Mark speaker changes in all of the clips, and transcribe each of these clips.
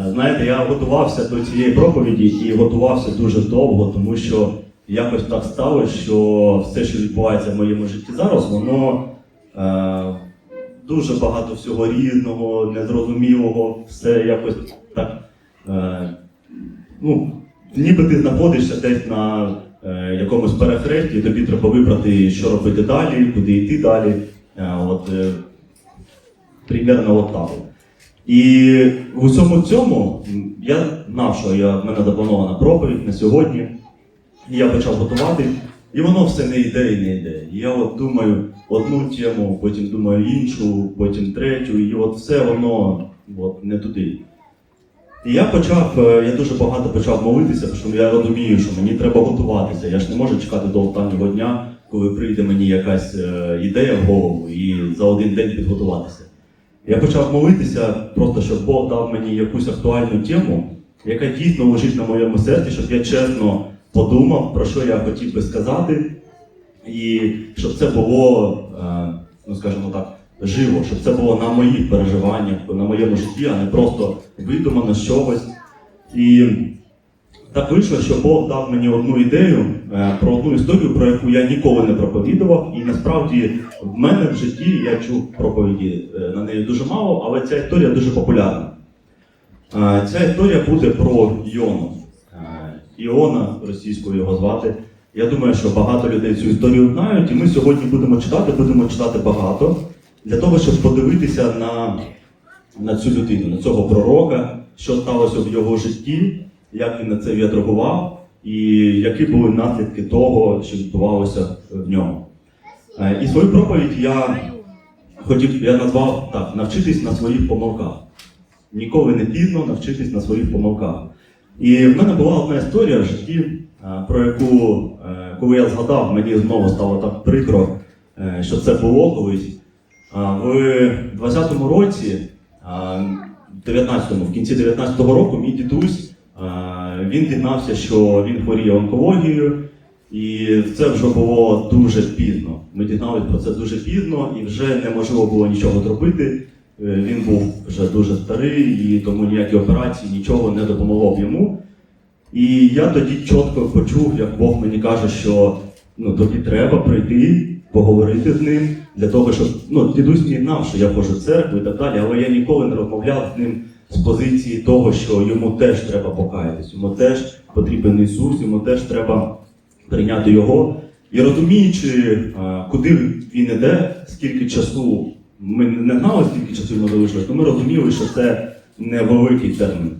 Speaker 1: Е, Знаєте, я готувався до цієї проповіді і готувався дуже довго, тому що якось так сталося, що все, що відбувається в моєму житті зараз, воно е, дуже багато всього різного, незрозумілого, все якось так. Е, ну, ніби ти знаходишся десь на е, якомусь перехресті, тобі треба вибрати, що робити далі, куди йти далі. Е, от, е, примерно от так. І в усьому цьому я знав, що я, в мене запланована проповідь на сьогодні. Я почав готувати, і воно все не йде і не йде. Я от думаю одну тему, потім думаю іншу, потім третю, і от все воно от, не туди. І я почав, е, я дуже багато почав молитися, тому що я розумію, що мені треба готуватися. Я ж не можу чекати до останнього дня, коли прийде мені якась е, ідея в голову і за один день підготуватися. Я почав молитися, просто щоб Бог дав мені якусь актуальну тему, яка дійсно лежить на моєму серці, щоб я чесно подумав, про що я хотів би сказати, і щоб це було, е, ну скажімо так, живо, щоб це було на моїх переживаннях, на моєму житті, а не просто видумано чогось. І так вийшло, що Бог дав мені одну ідею е, про одну історію, про яку я ніколи не проповідував. І насправді в мене в житті я чув проповіді е, на неї дуже мало, але ця історія дуже популярна. Е, Ця історія буде про Іону. Е, Іона, російською його звати. Я думаю, що багато людей цю історію знають, і ми сьогодні будемо читати, будемо читати багато для того, щоб подивитися на, на цю людину, на цього пророка, що сталося в його житті, як він на це відреагував, і які були наслідки того, що відбувалося в ньому. Е, І свою проповідь я хотів, я назвав так, навчитись на своїх помилках. Ніколи не пізно навчитись на своїх помилках. І в мене була одна історія в житті, е, про яку, е, коли я згадав, мені знову стало так прикро, що це було колись. В 20-му році, в 19-му, в кінці 19-го року, мій дідусь він дізнався, що він хворіє онкологією, і це вже було дуже пізно. Ми дізналися про це дуже пізно, і вже неможливо було нічого зробити. Е, Він був вже дуже старий, і тому ніякі операції, нічого не допомогло б йому. І я тоді чітко почув, як Бог мені каже, що ну, тобі треба прийти, поговорити з ним, для того, щоб ну, дідусь мій знав, що я ходжу в церкву і так далі, але я ніколи не розмовляв з ним з позиції того, що йому теж треба покаятись, йому теж потрібен Ісус, йому теж треба прийняти Його. І розуміючи, е, куди він іде, скільки часу, ми не знали, скільки часу йому залишилось, то ми розуміли, що це невеликий термін.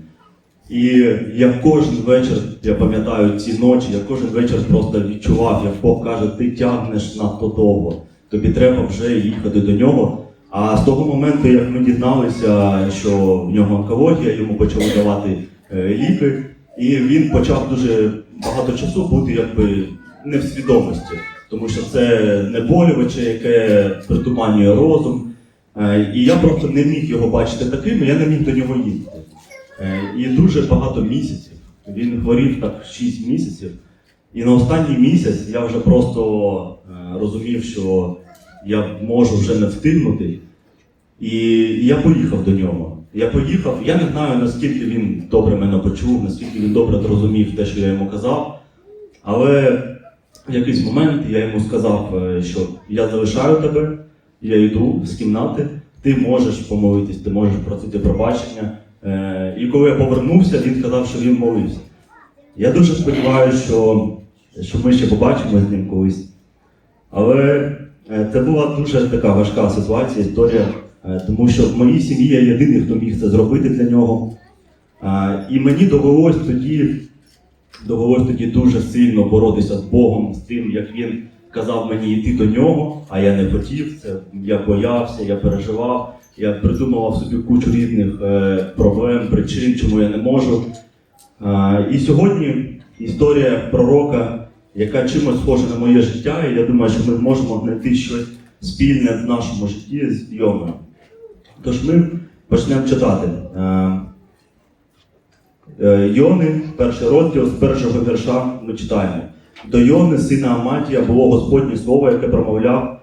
Speaker 1: І я кожен вечір, я пам'ятаю ці ночі, я кожен вечір просто відчував, як Бог каже, ти тягнеш надто довго, тобі треба вже їхати до нього. А з того моменту, як ми дізналися, що в нього онкологія, йому почали давати е, ліки, і він почав дуже багато часу бути якби не в свідомості, тому що це неболюваче, яке притуманює розум. Е, І я просто не міг його бачити таким, я не міг до нього їздити. Е, І дуже багато місяців. Він хворів так 6 місяців. І на останній місяць я вже просто розумів, що я можу вже не встигнути. І я поїхав до нього. Я поїхав, я не знаю, наскільки він добре мене почув, наскільки він добре зрозумів те, що я йому казав. Але в якийсь момент я йому сказав, е, що я залишаю тебе, я йду з кімнати, ти можеш помолитись, ти можеш просити пробачення. Е, І коли я повернувся, він сказав, що він молився. Я дуже сподіваюся, що, що ми ще побачимо з ним колись. Але це була дуже така важка ситуація, історія, е, тому що в моїй сім'ї я єдиний, хто міг це зробити для нього. Е, І мені довелось тоді, довелось тоді дуже сильно боротися з Богом, з тим, як він казав мені йти до нього, а я не хотів. Це я боявся, я переживав, я придумував собі кучу різних е, проблем, причин, чому я не можу. Е, І сьогодні історія пророка, яка чимось схожа на моє життя, і я думаю, що ми можемо знайти щось спільне в нашому житті з Йомою. Тож ми почнемо читати. Е, Е, Йони, перший розділ, з першого вірша ми читаємо. До Йони, сина Аматія, було Господнє слово, яке промовляв,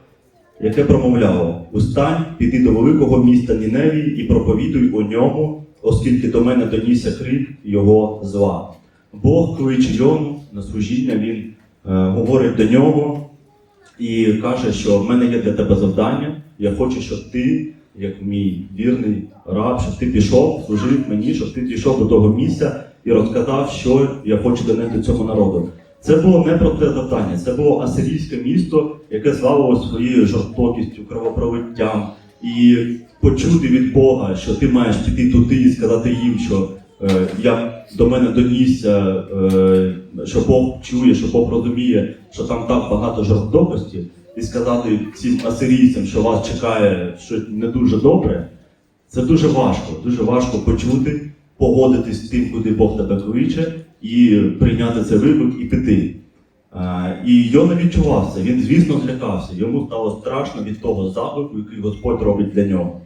Speaker 1: яке промовляло: Устань, піди до великого міста Ніневії і проповідуй у ньому оскільки до мене донісся крик його зла. Бог кличе Йону на служіння, він говорить до нього і каже, що в мене є для тебе завдання. Я хочу, щоб ти, як мій вірний раб, щоб ти пішов, служив мені, щоб ти дійшов до того місця і розказав, що я хочу донести цьому народу. Це було не просте завдання, це було асирійське місто, яке славило своєю жорстокістю, кровопролиттям, і почути від Бога, що ти маєш піти туди і сказати їм, що е, я до мене донісся, е, що Бог чує, що Бог розуміє, що там так багато жорстокості, і сказати цим асирійцям, що вас чекає щось не дуже добре. Це дуже важко, дуже важко почути, погодитись з тим, куди Бог тебе кличе, і прийняти цей виклик і піти. І Йона відчував це. Він, звісно, злякався. Йому стало страшно від того заклику, який Господь робить для нього.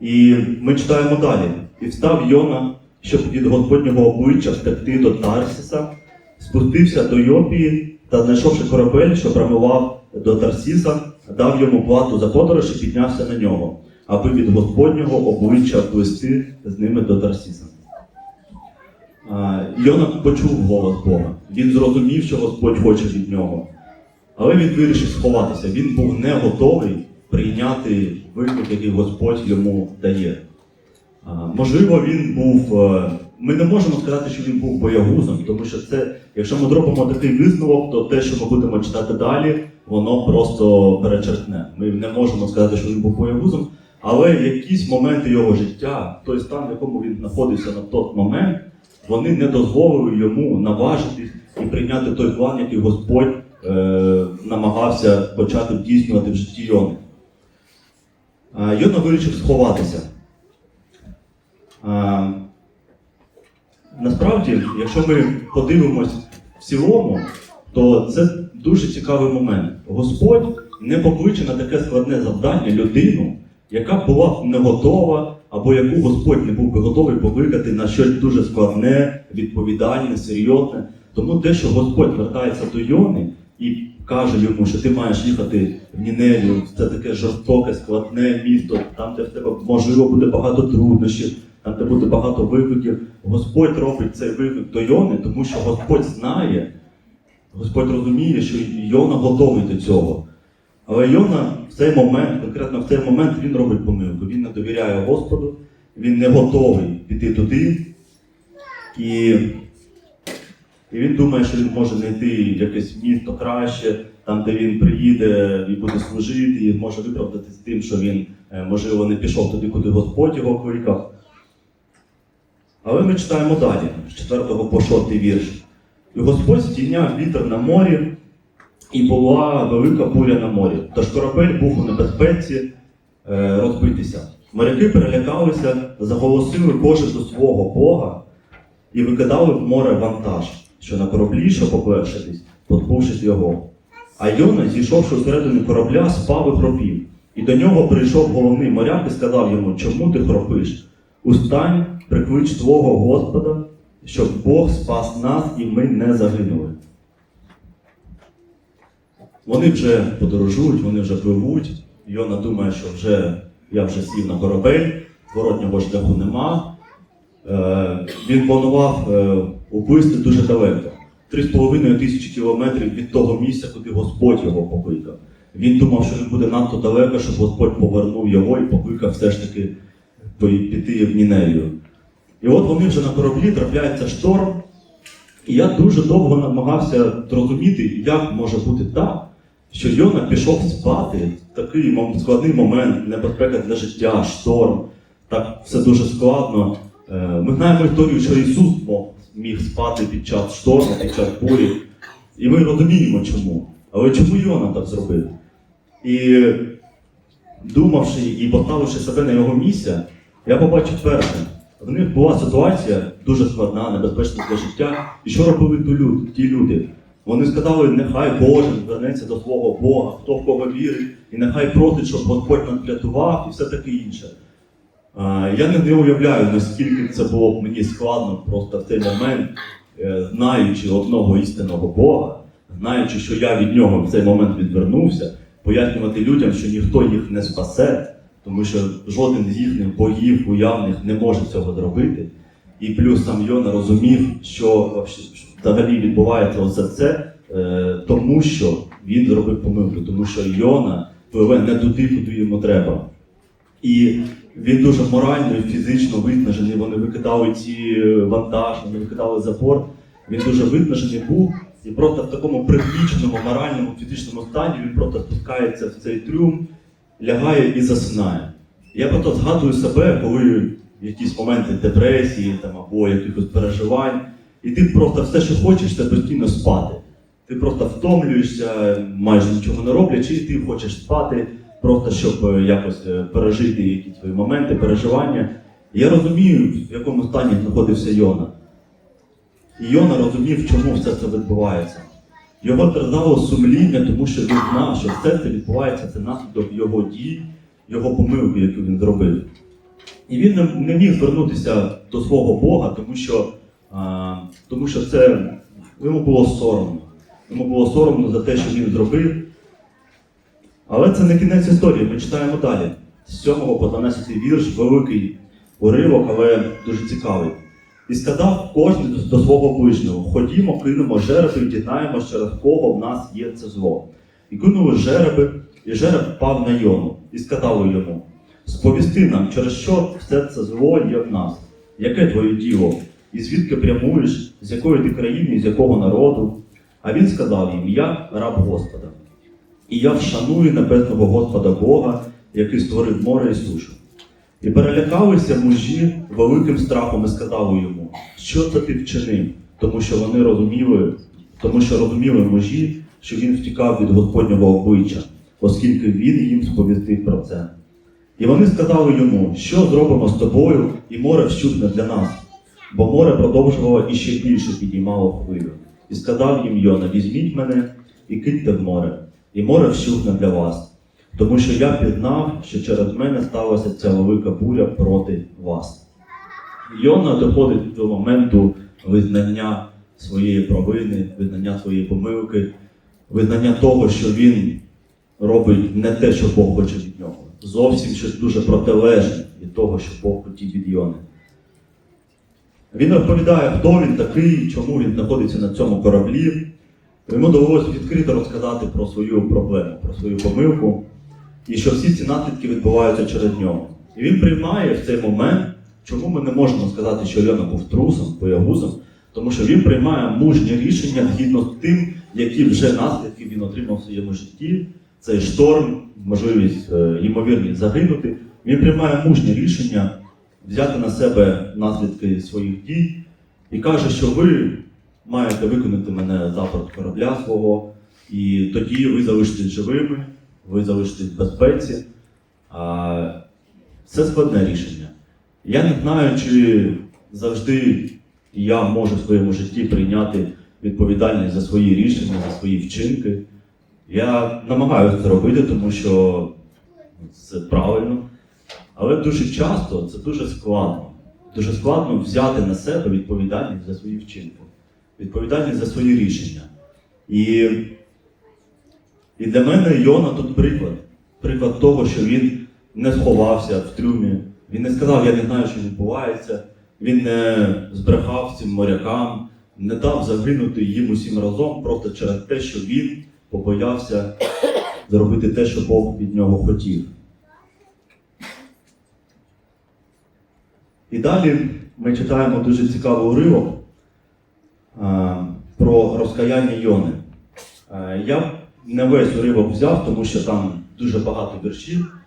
Speaker 1: І ми читаємо далі. І встав Йона, щоб від Господнього обличчя втекти до Тарсіса, спустився до Йопії та, знайшовши корабель, що прямував до Тарсіса, дав йому плату за подорож і піднявся на нього, аби від Господнього обличчя вплисти з ними до Тарсіса. Йона почув голос Бога. Він зрозумів, що Господь хоче від нього. Але він вирішив сховатися. Він був не готовий прийняти виклик, який Господь йому дає. Можливо, він був. е, Ми не можемо сказати, що він був боягузом, тому що це, якщо ми зробимо такий висновок, то те, що ми будемо читати далі, воно просто перечеркне. Ми не можемо сказати, що він був боягузом, але якісь моменти його життя, той стан, в якому він знаходився на той момент, вони не дозволили йому наважитись і прийняти той план, який Господь е, намагався почати здійснювати в житті Йони. А, Йона вирішив сховатися. Насправді, якщо ми подивимось в цілому, то це дуже цікавий момент. Господь не покличе на таке складне завдання людину, яка була не готова, або яку Господь не був би готовий покликати на щось дуже складне, відповідальне, серйозне. Тому те, що Господь звертається до Йони і каже йому, що ти маєш їхати в Ніневію, це таке жорстоке, складне місто, там, де в тебе можливо буде багато труднощів, там, де буде багато викликів. Господь робить цей виклик до Йони, тому що Господь знає, Господь розуміє, що Йона готовий до цього. Але Йона в цей момент, конкретно в цей момент, він робить помилку. Він не довіряє Господу, він не готовий піти туди. І, і він думає, що він може знайти якесь місто краще, там, де він приїде і буде служити, і може виправдати з тим, що він, е, можливо, не пішов туди, куди Господь його кликав. Але ми читаємо далі, з 4 по 6 вірш. І Господь здійняв вітер на морі, і була велика буря на морі. Тож корабель був у небезпеці е, розбитися. Моряки перелякалися, заголосили кожен до свого Бога і викидали в море вантаж, що на кораблі, щоб попершитись, позбувшись його. А Йона, зійшовши всередину корабля, спав і хропів. І до нього прийшов головний моряк і сказав йому, чому ти хропиш? Устань, приклич свого Господа, щоб Бог спас нас і ми не загинули. Вони вже подорожують, вони вже пливуть. Йона думає, що вже я вже сів на корабель, зворотнього шляху нема. Е, він планував е, уплисти дуже далеко. Три з половиною тисячі кілометрів від того місця, куди Господь його покликав. Він думав, що він буде надто далеко, щоб Господь повернув його і покликав все ж таки піти в Ніневію. І от вони вже на кораблі трапляється шторм, і я дуже довго намагався зрозуміти, як може бути так, що Йона пішов спати такий складний момент, небезпека для життя, шторм, так все дуже складно. Е, Ми знаємо історію, що Ісус міг спати під час шторму, під час бурі. І ми розуміємо чому. Але чому Йона так зробив? І думавши і поставивши себе на його місце, я побачив перше. В них була ситуація дуже складна, небезпечна для життя. І що робили ті люди? Вони сказали, нехай кожен звернеться до свого Бога, хто в кого вірить, і нехай просить, щоб Господь нас врятував і все таке інше. Я не, не уявляю, наскільки це було б мені складно просто в цей момент, е, знаючи одного істинного Бога, знаючи, що я від нього в цей момент відвернувся, пояснювати людям, що ніхто їх не спасе, тому що жоден з їхніх богів уявних не може цього зробити. І плюс сам Йона розумів, що взагалі відбувається усе це, е, тому що він зробив помилку, тому що Йона пливе не туди, куди йому треба. І він дуже морально і фізично виснажений. Вони викидали ці е, вантаж, вони викидали запор. Він дуже виснажений був, і просто в такому пригніченому моральному, фізичному стані він просто спускається в цей трюм, лягає і засинає. Я просто згадую себе, коли якісь моменти депресії там, або якихось переживань, і ти просто все, що хочеш, це постійно спати. Ти просто втомлюєшся, майже нічого не роблячи, і ти хочеш спати, просто щоб е, якось е, пережити якісь свої моменти, переживання. Я розумію, в якому стані знаходився Йона. І Йона розумів, чому все це відбувається. Його терзало сумління, тому що він знав, що все це відбувається це наслідок його дій, його помилки, яку він зробив. І він не, не міг звернутися до свого Бога, тому що, а, тому що це йому було соромно. Йому було соромно за те, що він зробив. Але це не кінець історії, ми читаємо далі. З 7 по 12 вірш, великий уривок, але дуже цікавий. І сказав кожен до свого ближнього: Ходімо, кинемо жереби і дізнаємося, через кого в нас є це зло. І кинули жереби, і жереб впав на йому, і сказали йому: Сповісти нам, через що все це зло є в нас, яке твоє діло, і звідки прямуєш, з якої ти країни, з якого народу? А він сказав їм: Я раб Господа, і я вшаную небесного Господа Бога, який створив море і сушу. І перелякалися мужі великим страхом і сказали йому, що це ти вчинив, тому що вони розуміли, тому що розуміли мужі, що він втікав від Господнього обличчя, оскільки він їм сповістив про це. І вони сказали йому, що зробимо з тобою, і море вщухне для нас, бо море продовжувало і ще більше підіймало хвилю. І сказав їм Йона, візьміть мене і киньте в море, і море вщухне для вас. Тому що я пізнав, що через мене сталася ця велика буря проти вас. Йона доходить до моменту визнання своєї провини, визнання своєї помилки, визнання того, що він робить не те, що Бог хоче від нього. Зовсім щось дуже протилежне від того, що Бог хотів від Йони. Він розповідає, хто він такий, чому він знаходиться на цьому кораблі. Йому довелося відкрито розказати про свою проблему, про свою помилку, і що всі ці наслідки відбуваються через нього. І він приймає в цей момент, чому ми не можемо сказати, що Йона був трусом, боягузом, тому що він приймає мужнє рішення згідно з тим, які вже наслідки він отримав в своєму житті. Цей шторм, можливість, е, ймовірність загинути. Він приймає мужнє рішення взяти на себе наслідки своїх дій і каже, що ви маєте виконати мене за борт корабля свого, і тоді ви залишитесь живими, ви залишитесь в безпеці. А, Це складне рішення. Я не знаю, чи завжди я можу в своєму житті прийняти відповідальність за свої рішення, за свої вчинки. Я намагаюся це робити, тому що це правильно. Але дуже часто це дуже складно. Дуже складно взяти на себе відповідальність за свої вчинки, відповідальність за свої рішення. І, і для мене Йона тут приклад. Приклад того, що він не сховався в трюмі, він не сказав, я не знаю, що відбувається, він не збрехав цим морякам, не дав загинути їм усім разом просто через те, що він побоявся зробити те, що Бог від нього хотів. І далі ми читаємо дуже цікавий уривок про розкаяння Йони. Я не весь уривок взяв, тому що там дуже багато віршів.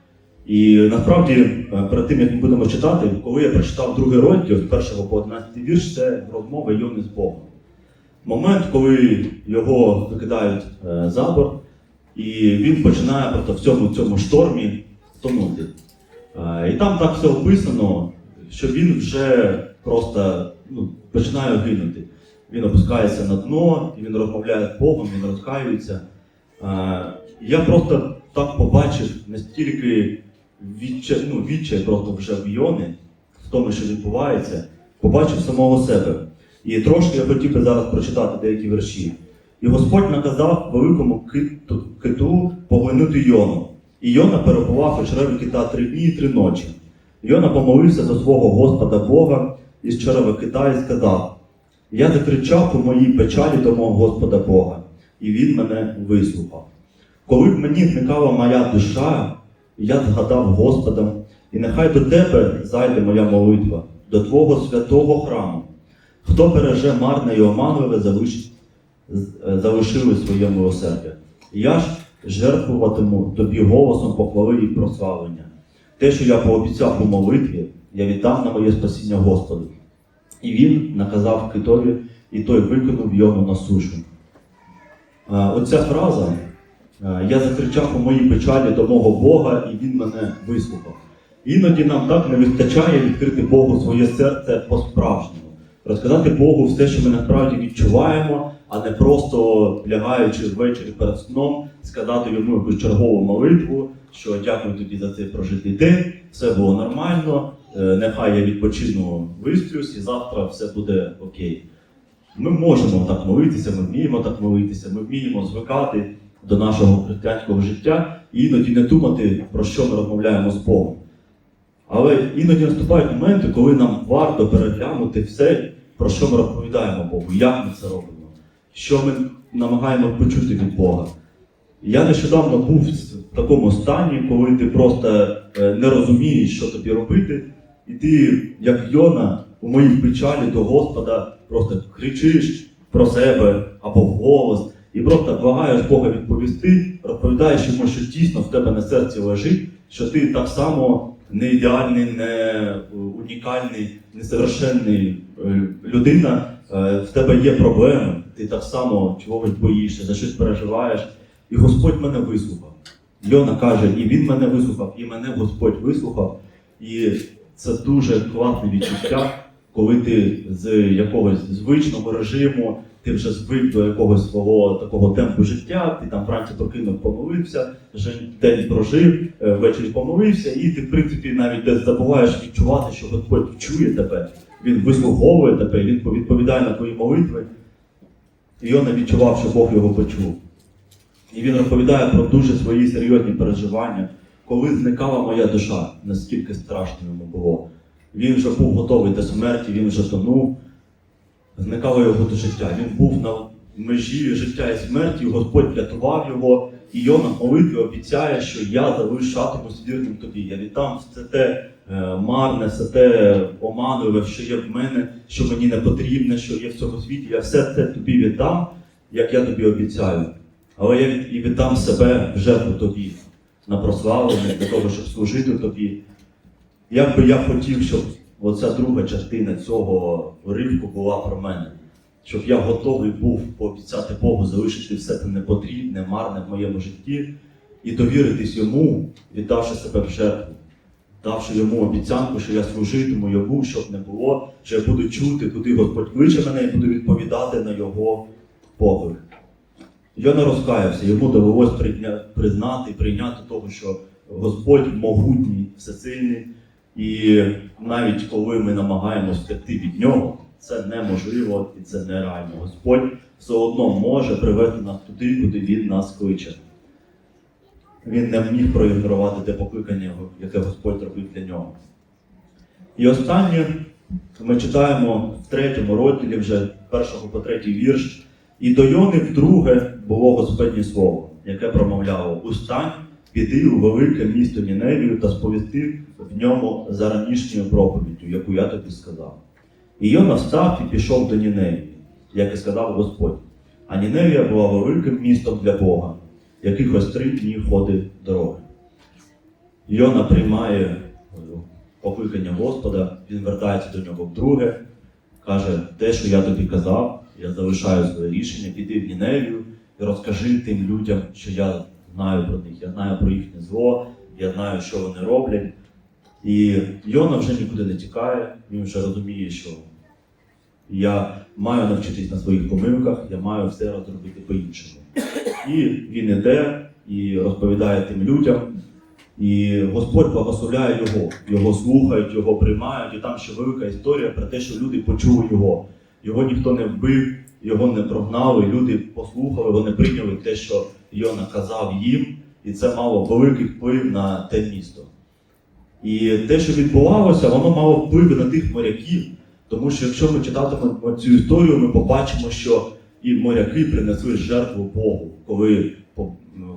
Speaker 1: І насправді, е, перед тим як ми будемо читати, коли я прочитав другий розділ з 1 по 11 вірш, це розмова Йони з Богом. Момент, коли його викидають е, за борт, і він починає просто в цьому, цьому штормі тонути. Е, І там так все описано, що він вже просто ну, починає гинути. Він опускається на дно, він розмовляє з Богом, він розкаюється. Я просто так побачив настільки відчай, ну, відчай просто вже в Йони, в тому, що відбувається, побачив самого себе. І трошки я хотів би зараз прочитати деякі вірші. І Господь наказав великому киту, киту поглинути Йону. І Йона перебував у череві кита три дні і три ночі. Йона помолився до свого Господа Бога із черева кита і сказав: Я закричав у моїй печалі до мого Господа Бога, і він мене вислухав. Коли б мені зникала моя душа, я згадав Господа, і нехай до тебе зайде моя молитва, до Твого святого храму. Хто береже марне і оманливе, залиш... залишили своє милосердя. Я ж жертвуватиму тобі голосом похвали і прославлення. Те, що я пообіцяв у молитві, я віддав на моє спасіння Господу. І він наказав китові, і той викинув йому на сушу. Е, Оця фраза е, Я закричав у моїй печалі до мого Бога, і він мене вислухав. Іноді нам так не вистачає відкрити Богу своє серце по-справжньому, розказати Богу все, що ми насправді відчуваємо, а не просто лягаючи ввечері перед сном, сказати йому якусь чергову молитву, що дякую тобі за цей прожитий день, все було нормально, е, нехай я відпочину, висплюсь, і завтра все буде окей. Ми можемо так молитися, ми вміємо так молитися, ми вміємо звикати до нашого християнського життя і іноді не думати, про що ми розмовляємо з Богом. Але іноді наступають моменти, коли нам варто переглянути все, про що ми розповідаємо Богу, як ми це робимо, що ми намагаємося почути від Бога. Я нещодавно був в такому стані, коли ти просто е, не розумієш, що тобі робити, і ти, як Йона, у моїй печалі до Господа просто кричиш про себе або вголос, і просто благаєш Бога відповісти, розповідаєш йому, що дійсно в тебе на серці лежить, що ти так само не ідеальний, не унікальний, несовершенний е, людина, е, в тебе є проблеми, ти так само чогось боїшся, за щось переживаєш. І Господь мене вислухав. Йона каже, і він мене вислухав, і мене Господь вислухав. І це дуже класне відчуття, коли ти з якогось звичного режиму, ти вже звик до якогось свого такого темпу життя, ти там вранці прокинув, помолився, вже день прожив, е, ввечері помолився, і ти, в принципі, навіть десь забуваєш відчувати, що Господь чує тебе, Він вислуховує тебе, Він відповідає на твої молитви. І Йона відчував, що Бог його почув. І він розповідає про дуже свої серйозні переживання, коли зникала моя душа, наскільки страшно йому було. Він вже був готовий до смерті, він вже тонув, зникало його до життя. Він був на межі життя і смерті, Господь врятував його, і Йона в молитві обіцяє, що я залишатимусь вірним тобі. Я віддам все те е, марне, все те оманливе, що є в мене, що мені не потрібне, що є в цьому світі. Я все це тобі віддам, як я тобі обіцяю. Але я і віддам себе в жертву тобі на прославлення для того, щоб служити тобі. Як би я хотів, щоб оця друга частина цього уривку була про мене, щоб я готовий був пообіцяти Богу залишити все те непотрібне, марне в моєму житті і довіритись йому, віддавши себе в жертву, давши йому обіцянку, що я служитиму йому, щоб не було, що я буду чути, куди Господь кличе мене, і буду відповідати на його поклик. Йона розкаявся, йому довелось прийня- признати прийняти того, що Господь могутній, всесильний, і навіть коли ми намагаємося втекти від нього, це неможливо і це нереально. Господь все одно може привести нас туди, куди Він нас кличе. Він не міг проігнорувати те покликання, яке Господь робив для нього. І останнє ми читаємо в третьому розділі, вже першого по третій вірш. І до Йони вдруге було Господнє слово, яке промовляло: Устань, піди у велике місто Ніневію та сповісти в ньому за ранішньою проповіддю, яку я тобі сказав. І Йона встав і пішов до Ніневії, як і сказав Господь. А Ніневія була великим містом для Бога, якихось три дні ходить дороги. Йона приймає покликання Господа, він вертається до нього вдруге, каже, те, що я тобі казав, я залишаю своє рішення, піди в Ніневію і розкажи тим людям, що я знаю про них, я знаю про їхнє зло, я знаю, що вони роблять. І Йона вже нікуди не тікає, він вже розуміє, що я маю навчитись на своїх помилках, я маю все розробити по-іншому. І він іде і розповідає тим людям, і Господь благословляє його, його слухають, його приймають, і там ще велика історія про те, що люди почули його. Його ніхто не вбив, його не прогнали, люди послухали, вони прийняли те, що Йона казав їм, і це мало великий вплив на те місто. І те, що відбувалося, воно мало вплив на тих моряків, тому що якщо ми читатимемо цю історію, ми побачимо, що і моряки принесли жертву Богу, коли,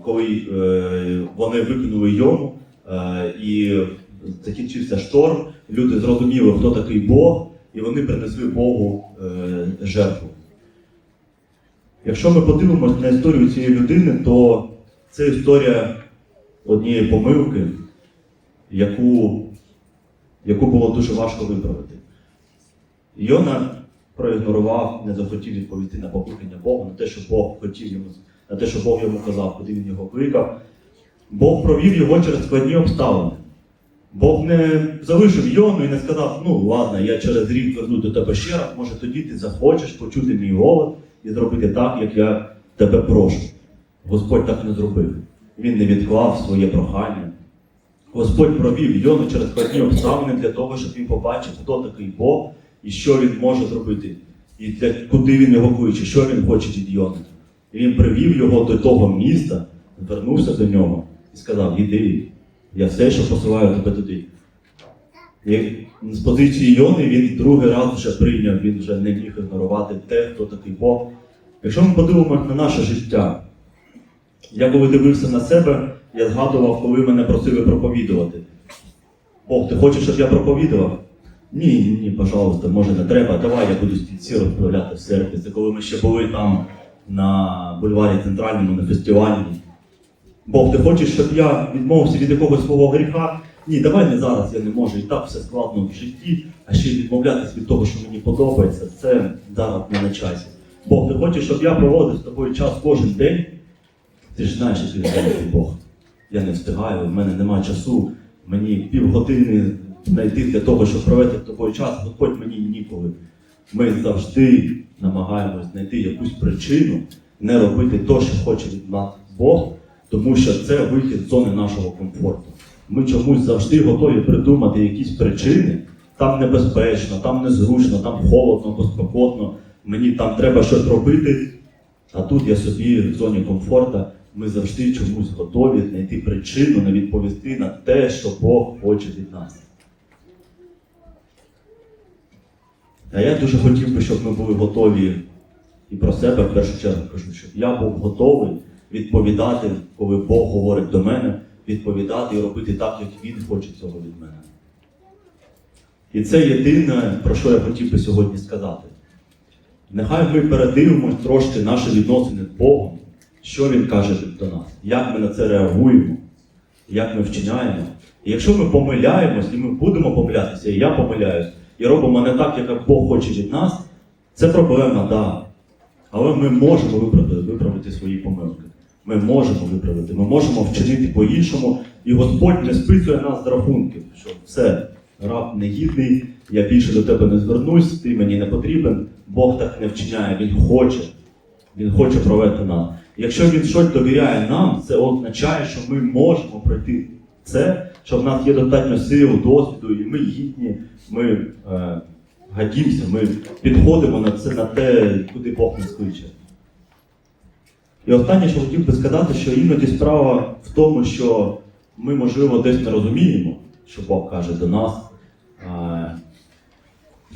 Speaker 1: коли е, вони викинули йому, е, і закінчився шторм, люди зрозуміли, хто такий Бог, і вони принесли Богу е, жертву. Якщо ми подивимося на історію цієї людини, то це історія однієї помилки, яку, яку було дуже важко виправити. Йона проігнорував, не захотів відповісти на покликання Бога, на те, що Бог хотів йому, на те, що Бог йому казав, куди він його кликав. Бог провів його через складні обставини. Бог не залишив Йону і не сказав, ну ладно, я через рік верну до тебе ще раз, може тоді ти захочеш почути мій голос і зробити так, як я тебе прошу. Господь так не зробив. Він не відклав своє прохання. Господь провів Йону через складні обставини для того, щоб він побачив, хто такий Бог і що він може зробити, і для, куди він його кличе, що він хоче від Йони. І він привів його до того міста, звернувся до нього і сказав: Іди, я все, що посилаю тебе туди. І з позиції Йони він другий раз вже прийняв, він вже не міг ігнорувати те, хто такий Бог. Якщо ми подивимося на наше життя, я коли дивився на себе, я згадував, коли мене просили проповідувати. Бог, ти хочеш, щоб я проповідував? Ні, ні, ні, пожалуйста, може не треба. Давай я буду стільці розправляти в церкві. Це коли ми ще були там на бульварі центральному, на фестивалі. Бог, ти хочеш, щоб я відмовився від якогось свого гріха? Ні, давай не зараз, я не можу. І так все складно в житті, а ще й відмовлятися від того, що мені подобається, це зараз не на часі. Бог, ти хочеш, щоб я проводив з тобою час кожен день? Ти ж знаєш, який великий Бог. Я не встигаю, в мене немає часу, мені півгодини знайти для того, щоб провести з тобою час, Господь мені ніколи. Ми завжди намагаємось знайти якусь причину не робити те, що хоче від нас Бог, тому що це вихід з зони нашого комфорту. Ми чомусь завжди готові придумати якісь причини. Там небезпечно, там незручно, там холодно, безпокотно, мені там треба щось робити. А тут я собі в зоні комфорту, ми завжди чомусь готові знайти причину не відповісти на те, що Бог хоче від нас. А я дуже хотів би, щоб ми були готові і про себе в першу чергу кажу, щоб я був готовий відповідати, коли Бог говорить до мене, відповідати і робити так, як Він хоче цього від мене. І це єдине, про що я хотів би сьогодні сказати. Нехай ми передивимось трошки наші відносини з Богом, що Він каже до нас, як ми на це реагуємо, як ми вчиняємо. І якщо ми помиляємось, і ми будемо помилятися, і я помиляюсь, і робимо не так, як Бог хоче від нас, це проблема. Да. Але ми можемо виправити, виправити свої помилки. Ми можемо виправити, ми можемо вчинити по-іншому, і Господь не списує нас з рахунків, що все, раб негідний, я більше до тебе не звернусь, ти мені не потрібен. Бог так не вчиняє, Він хоче. Він хоче провести нас. Якщо він щось довіряє нам, це означає, що ми можемо пройти це, що в нас є достатньо сил, досвіду, і ми гідні, ми е, гадімося, ми підходимо на це на те, куди Бог нас кличе. І останнє, що хотів би сказати, що іноді справа в тому, що ми, можливо, десь не розуміємо, що Бог каже до нас.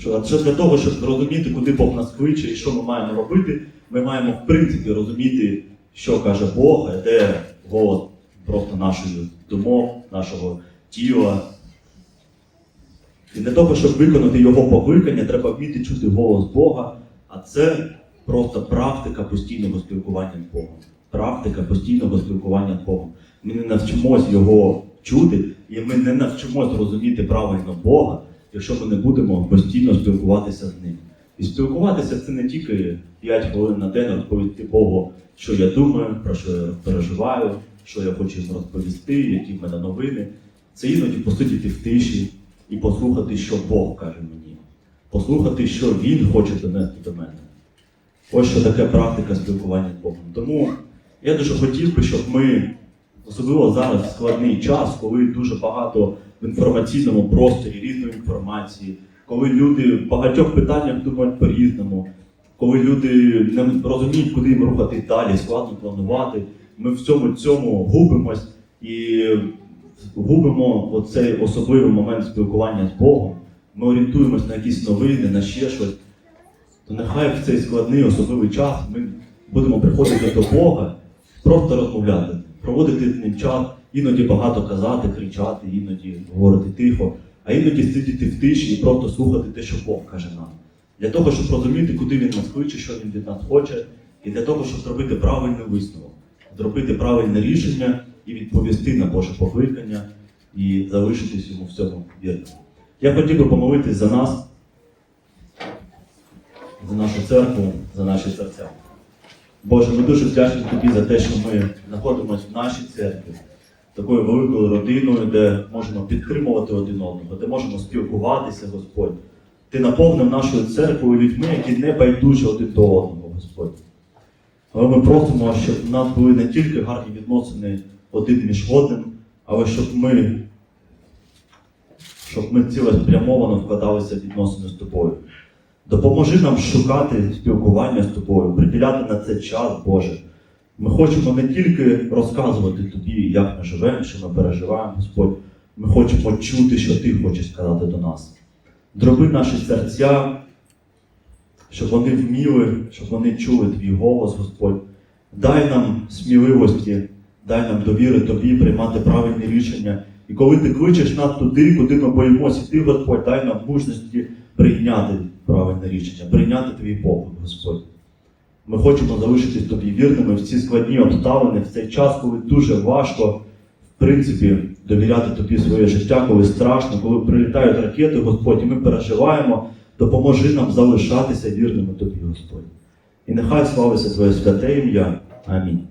Speaker 1: Що, що для того, щоб зрозуміти, куди Бог нас кличе і що ми маємо робити, ми маємо в принципі розуміти, що каже Бог, а де голос просто нашої думок, нашого тіла. І для того, щоб виконати його покликання, треба вміти чути голос Бога, а це просто практика постійного спілкування з Богом. Практика постійного спілкування з Богом. Ми не навчимось його чути, і ми не навчимось розуміти правильно Бога, якщо ми не будемо постійно спілкуватися з ним. І спілкуватися це не тільки 5 хвилин на день розповісти Богу, що я думаю, про що я переживаю, що я хочу їм розповісти, які в мене новини. Це іноді посидіти в тиші і послухати, що Бог каже мені, послухати, що Він хоче донести до мене. Ось що таке практика спілкування з Богом. Тому я дуже хотів би, щоб ми, особливо зараз в складний час, коли дуже багато в інформаційному просторі різної інформації, коли люди в багатьох питаннях думають по-різному, коли люди не розуміють, куди їм рухати далі, складно планувати. ми в всьому цьому губимось і губимо оцей особливий момент спілкування з Богом. Ми орієнтуємось на якісь новини, на ще щось. То нехай в цей складний особливий час ми будемо приходити до Бога, просто розмовляти, проводити з ним час, іноді багато казати, кричати, іноді говорити тихо, а іноді сидіти в тиші і просто слухати те, що Бог каже нам. Для того, щоб розуміти, куди він нас кличе, що він від нас хоче, і для того, щоб зробити правильний висновок, зробити правильне рішення і відповісти на Боже покликання і залишитись йому в цьому вірним. Я хотів би помолитись за нас, за нашу церкву, за наші серця. Боже, ми дуже вдячні тобі за те, що ми знаходимося в нашій церкві, такою великою родиною, де можемо підтримувати один одного, де можемо спілкуватися, Господь. Ти наповнив нашою церквою людьми, які не байдужі один до одного, Господь. Але ми просимо, щоб в нас були не тільки гарні відносини один між одним, але щоб ми, щоб ми цілеспрямовано вкладалися в відносини з тобою. Допоможи нам шукати спілкування з тобою, приділяти на це час, Боже. Ми хочемо не тільки розказувати тобі, як ми живемо, що ми переживаємо, Господь. Ми хочемо чути, що ти хочеш сказати до нас. Дроби наші серця, щоб вони вміли, щоб вони чули твій голос, Господь. Дай нам сміливості, дай нам довіри тобі приймати правильні рішення. І коли ти кличеш нас туди, куди ми боїмося, ти, Господь, дай нам мужності прийняти правильне рішення, прийняти твій поклик, Господь. Ми хочемо залишитись тобі вірними в ці складні обставини, в цей час, коли дуже важко, в принципі, довіряти тобі своє життя, коли страшно, коли прилітають ракети, Господь, і ми переживаємо, допоможи нам залишатися вірними тобі, Господь. І нехай славиться Твоє святе ім'я. Амінь.